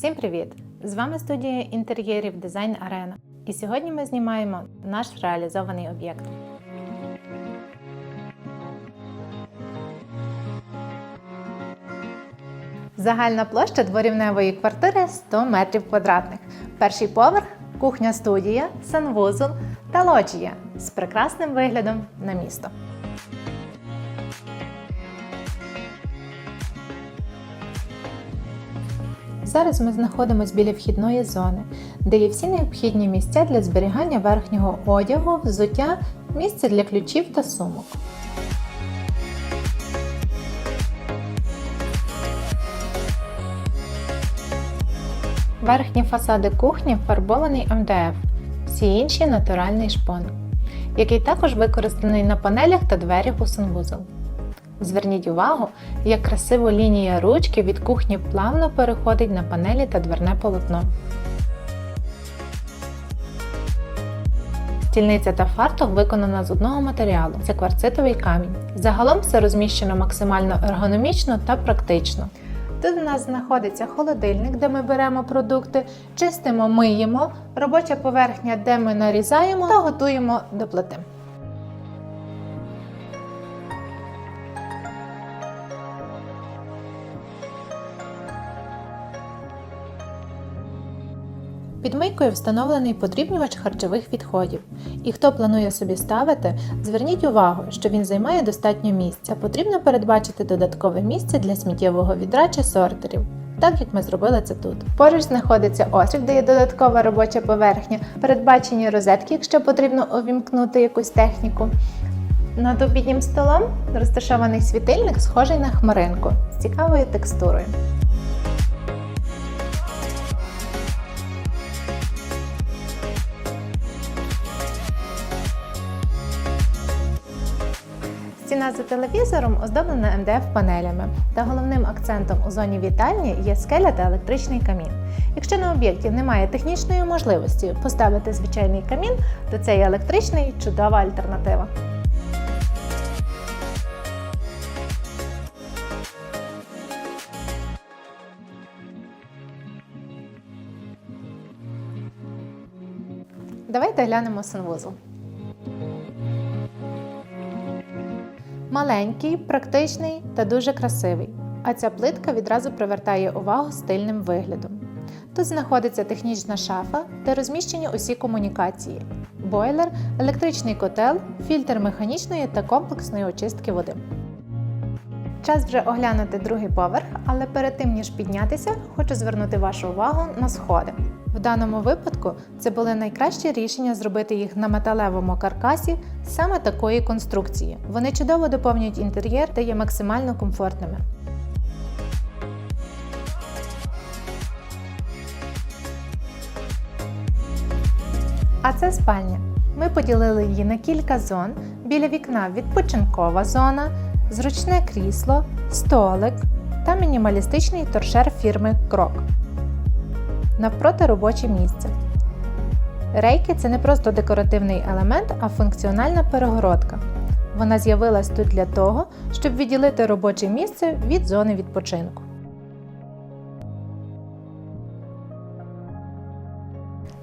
Всім привіт! З вами студія інтер'єрів Дизайн Арена. І сьогодні ми знімаємо наш реалізований об'єкт. Загальна площа дворівневої квартири 100 метрів квадратних. Перший поверх, кухня студія, санвузол та лоджія з прекрасним виглядом на місто. Зараз ми знаходимося біля вхідної зони, де є всі необхідні місця для зберігання верхнього одягу, взуття, місце для ключів та сумок. Верхні фасади кухні фарбований МДФ, всі інші натуральний шпон, який також використаний на панелях та дверях у санвузол. Зверніть увагу, як красиво лінія ручки від кухні плавно переходить на панелі та дверне полотно. Стільниця та фартух виконана з одного матеріалу це кварцитовий камінь. Загалом все розміщено максимально ергономічно та практично. Тут у нас знаходиться холодильник, де ми беремо продукти, чистимо, миємо, робоча поверхня, де ми нарізаємо та готуємо до плити. Під мийкою встановлений подрібнювач харчових відходів. І хто планує собі ставити, зверніть увагу, що він займає достатньо місця. Потрібно передбачити додаткове місце для сміттєвого відра чи сортерів. Так як ми зробили це тут. Поруч знаходиться острів, де є додаткова робоча поверхня, передбачені розетки, якщо потрібно увімкнути якусь техніку. Над обіднім столом розташований світильник, схожий на хмаринку з цікавою текстурою. Стіна за телевізором оздоблена МДФ панелями, та головним акцентом у зоні вітальні є скеля та електричний камін. Якщо на об'єкті немає технічної можливості поставити звичайний камін, то цей електричний чудова альтернатива. Давайте глянемо санвузол. Маленький, практичний та дуже красивий. А ця плитка відразу привертає увагу стильним виглядом. Тут знаходиться технічна шафа, де розміщені усі комунікації: бойлер, електричний котел, фільтр механічної та комплексної очистки води. Час вже оглянути другий поверх, але перед тим ніж піднятися, хочу звернути вашу увагу на сходи. В даному випадку це були найкращі рішення зробити їх на металевому каркасі саме такої конструкції. Вони чудово доповнюють інтер'єр та є максимально комфортними. А це спальня. Ми поділили її на кілька зон. Біля вікна відпочинкова зона, зручне крісло, столик та мінімалістичний торшер фірми Крок навпроти робоче місце. Рейки це не просто декоративний елемент, а функціональна перегородка. Вона з'явилась тут для того, щоб відділити робоче місце від зони відпочинку.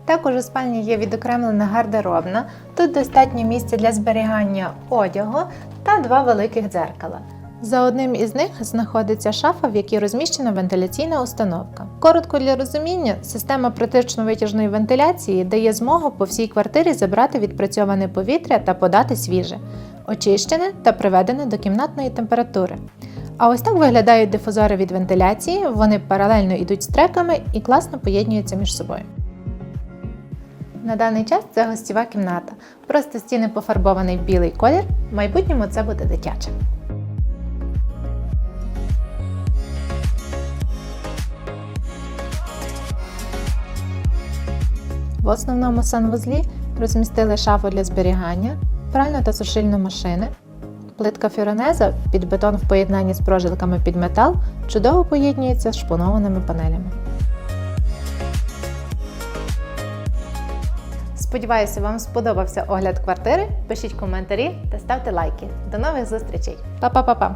Також у спальні є відокремлена гардеробна, тут достатньо місця для зберігання одягу та два великих дзеркала. За одним із них знаходиться шафа, в якій розміщена вентиляційна установка. Коротко для розуміння, система протично-витяжної вентиляції дає змогу по всій квартирі забрати відпрацьоване повітря та подати свіже, очищене та приведене до кімнатної температури. А ось так виглядають дифузори від вентиляції, вони паралельно йдуть з треками і класно поєднуються між собою. На даний час це гостєва кімната. Просто стіни пофарбований в білий колір, в майбутньому це буде дитяче. В основному санвузлі розмістили шафу для зберігання, пральну та сушильну машини. Плитка фіронеза під бетон в поєднанні з прожилками під метал чудово поєднується з шпонованими панелями. Сподіваюся, вам сподобався огляд квартири. Пишіть коментарі та ставте лайки. До нових зустрічей! Па-па-па-па!